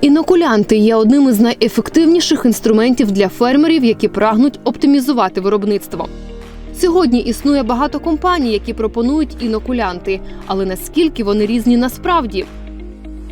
Інокулянти є одним із найефективніших інструментів для фермерів, які прагнуть оптимізувати виробництво. Сьогодні існує багато компаній, які пропонують інокулянти, але наскільки вони різні насправді?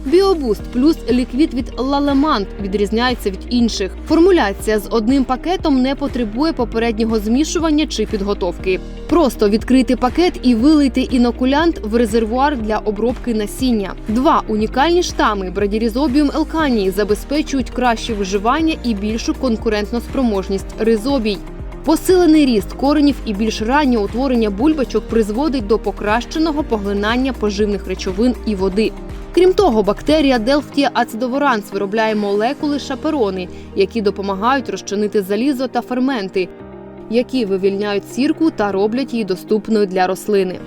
Біобуст плюс ліквід від Лалемант відрізняється від інших. Формуляція з одним пакетом не потребує попереднього змішування чи підготовки. Просто відкрити пакет і вилийте інокулянт в резервуар для обробки насіння. Два унікальні штами брадірізобіум елканії забезпечують краще виживання і більшу конкурентноспроможність ризобій. Посилений ріст коренів і більш раннє утворення бульбачок призводить до покращеного поглинання поживних речовин і води. Крім того, бактерія Delphtia acidovorans виробляє молекули шаперони, які допомагають розчинити залізо та ферменти, які вивільняють сірку та роблять її доступною для рослини.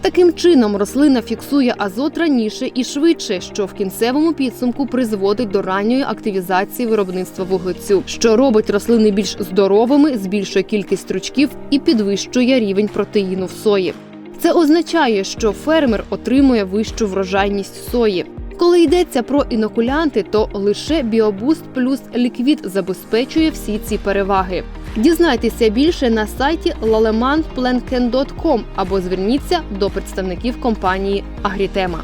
Таким чином, рослина фіксує азот раніше і швидше, що в кінцевому підсумку призводить до ранньої активізації виробництва вуглецю, що робить рослини більш здоровими, збільшує кількість стручків і підвищує рівень протеїну в сої. Це означає, що фермер отримує вищу врожайність сої. Коли йдеться про інокулянти, то лише Біобуст плюс ліквід забезпечує всі ці переваги. Дізнайтеся більше на сайті lalemanplanken.com або зверніться до представників компанії Агрітема.